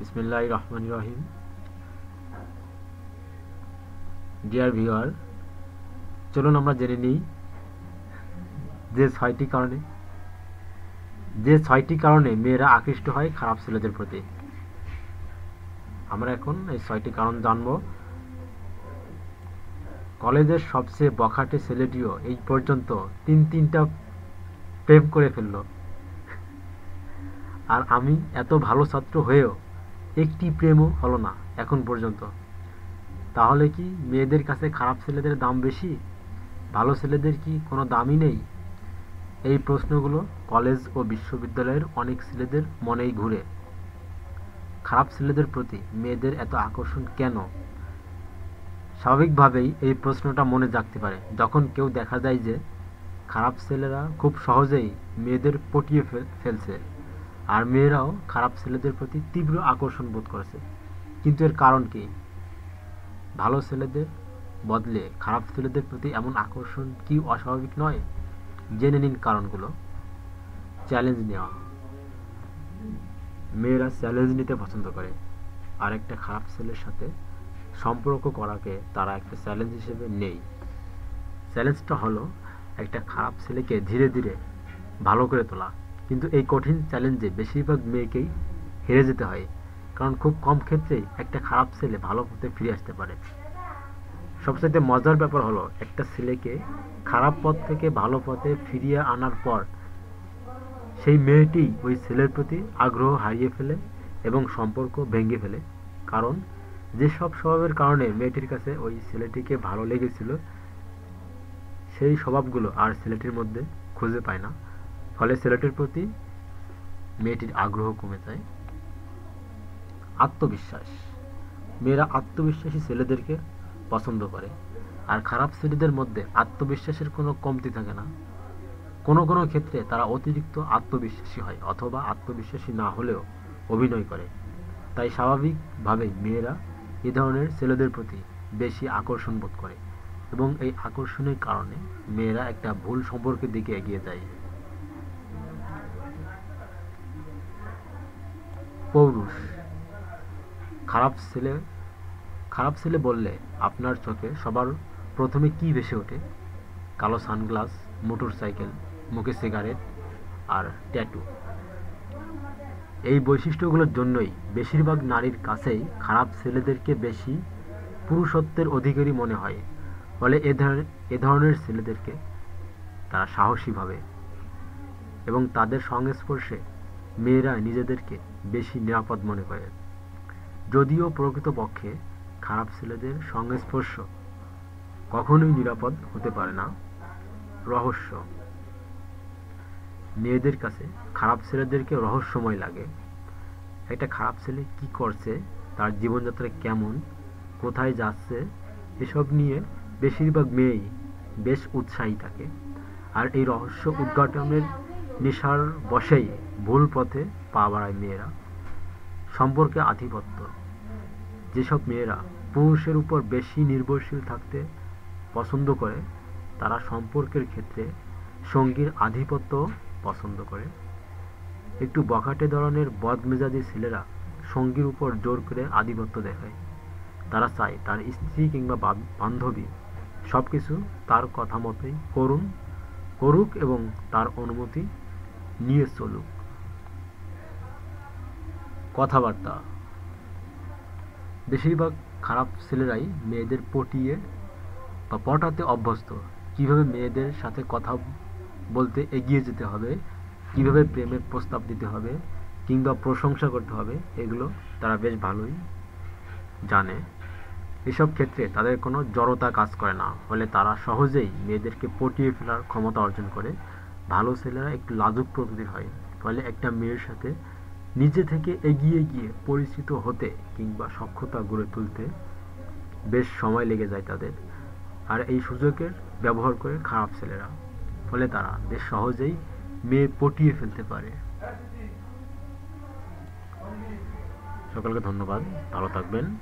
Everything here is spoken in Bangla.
বিসমিল্লাহ রহমান রহিম। ডিয়ার ভিওয়ার চলুন আমরা জেনে নিই যে ছয়টি কারণে, যে ছয়টি কারণে মেয়েরা আকৃষ্ট হয় খারাপ ছেলেদের প্রতি। আমরা এখন এই ছয়টি কারণ জানব। কলেজের সবচেয়ে বখাটে ছেলেটিও এই পর্যন্ত তিন তিনটা প্রেম করে ফেলল। আর আমি এত ভালো ছাত্র হয়েও একটি প্রেমও হলো না, এখন পর্যন্ত। তাহলে কি মেয়েদের কাছে খারাপ ছেলেদের দাম বেশি? ভালো ছেলেদের কি কোনো দামই নেই? এই প্রশ্নগুলো কলেজ ও বিশ্ববিদ্যালয়ের অনেক ছেলেদের মনেই ঘুরে। খারাপ ছেলেদের প্রতি মেয়েদের এত আকর্ষণ কেন? স্বাভাবিকভাবেই এই প্রশ্নটা মনে জাগতে পারে। যখন কেউ দেখা যায় যে খারাপ ছেলেরা খুব সহজেই মেয়েদের পটিয়ে ফেলছে। আর মেয়েরাও খারাপ ছেলেদের প্রতি তীব্র আকর্ষণ বোধ করেছে। কিন্তু এর কারণ কি? ভালো ছেলেদের বদলে খারাপ ছেলেদের প্রতি এমন আকর্ষণ কি অস্বাভাবিক নয়? জেনে নিন কারণগুলো। চ্যালেঞ্জ নেওয়া। মেয়েরা চ্যালেঞ্জ নিতে পছন্দ করে। আর একটা খারাপ ছেলের সাথে সম্পর্ক করাকে তারা একটা চ্যালেঞ্জ হিসেবে নেই। চ্যালেঞ্জটা হলো একটা খারাপ ছেলেকে ধীরে ধীরে ভালো করে তোলা। কিন্তু এই কঠিন চ্যালেঞ্জে বেশিরভাগ মেয়েকেই হেরে যেতে হয়। কারণ খুব কম ক্ষেত্রেই একটা খারাপ ছেলে ভালো পথে ফিরে আসতে পারে। সবচেয়ে মজার ব্যাপার হলো, একটা ছেলেকে খারাপ পথ থেকে ভালো পথে ফিরিয়ে আনার পর সেই মেয়েটি ওই ছেলের প্রতি আগ্রহ হারিয়ে ফেলে এবং সম্পর্ক ভেঙে ফেলে। কারণ যেসব স্বভাবের কারণে মেয়েটির কাছে ওই ছেলেটিকে ভালো লেগেছিল, সেই স্বভাবগুলো আর ছেলেটির মধ্যে খুঁজে পায় না। ফলে ছেলেটির প্রতি মেয়েটির আগ্রহ কমে যায়। আত্মবিশ্বাস। মেয়েরা আত্মবিশ্বাসী ছেলেদেরকে পছন্দ করে। আর খারাপ ছেলেদের মধ্যে আত্মবিশ্বাসের কোনো কমতি থাকে না। কোনো কোনো ক্ষেত্রে তারা অতিরিক্ত আত্মবিশ্বাসী হয় অথবা আত্মবিশ্বাসী না হলেও অভিনয় করে। তাই স্বাভাবিকভাবেই মেয়েরা এ ধরনের ছেলেদের প্রতি বেশি আকর্ষণ বোধ করে। এবং এই আকর্ষণের কারণে মেয়েরা একটা ভুল সম্পর্কের দিকে এগিয়ে যায়। পৌরুষ, খারাপ ছেলে খারাপ ছেলে বললে আপনার চোখে সবার প্রথমে কি ভেসে ওঠে? কালো সানগ্লাস, মোটর সাইকেল, মুখে সিগারেট আর ট্যাটু। এই বৈশিষ্ট্যগুলোর জন্যই বেশিরভাগ নারীর কাছেই খারাপ ছেলেদেরকে বেশি পুরুষত্বের অধিকারী মনে হয়। ফলে এ ধরনের এ ধরনের ছেলেদেরকে তারা সাহসী ভাবে এবং তাদের সংস্পর্শে মেয়েরা নিজেদেরকে বেশি নিরাপদ মনে করে। যদিও প্রকৃতপক্ষে খারাপ ছেলেদের সংস্পর্শ কখনোই নিরাপদ হতে পারে না। রহস্য। মেয়েদের কাছে খারাপ ছেলেদেরকে রহস্যময় লাগে। একটা খারাপ ছেলে কি করছে? তার জীবনযাত্রা কেমন? কোথায় যাচ্ছে? এসব নিয়ে বেশিরভাগ মেয়েই বেশ উৎসাহী থাকে। আর এই রহস্য উদ্ঘাটনের নেশার বসেই ভুল পথে পা বাড়ায় মেয়েরা। সম্পর্কে আধিপত্য। যেসব মেয়েরা পুরুষের উপর বেশি নির্ভরশীল থাকতে পছন্দ করে, তারা সম্পর্কের ক্ষেত্রে সঙ্গীর আধিপত্য পছন্দ করে। একটু বখাটে ধরনের বদমেজাজি ছেলেরা সঙ্গীর উপর জোর করে আধিপত্য দেখায়। তারা চায় তার স্ত্রী কিংবা বান্ধবী সব কিছু তার কথা মতোই করুন, করুক এবং তার অনুমতি নিয়ে চলুক। কথাবার্তা। বেশিরভাগ খারাপ ছেলেরাই মেয়েদের পটিয়ে বা পটাতে অভ্যস্ত। কীভাবে মেয়েদের সাথে কথা বলতে এগিয়ে যেতে হবে? কীভাবে প্রেমের প্রস্তাব দিতে হবে? কিংবা প্রশংসা করতে হবে? এগুলো তারা বেশ ভালোই জানে। এসব ক্ষেত্রে তাদের কোনো জড়তা কাজ করে না। ফলে তারা সহজেই মেয়েদেরকে পটিয়ে ফেলার ক্ষমতা অর্জন করে। ভালো ছেলেরা একটু লাজুক প্রকৃতির হয়। ফলে একটা মেয়ের সাথে নিজে থেকে এগিয়ে গিয়ে পরিচিত হতে কিংবা সক্ষতা গড়ে তুলতে বেশ সময় লেগে যায় তাদের। আর এই সুযোগের ব্যবহার করে খারাপ ছেলেরা। ফলে তারা বেশ সহজেই মেয়ে পটিয়ে ফেলতে পারে। সকলকে ধন্যবাদ। ভালো থাকবেন।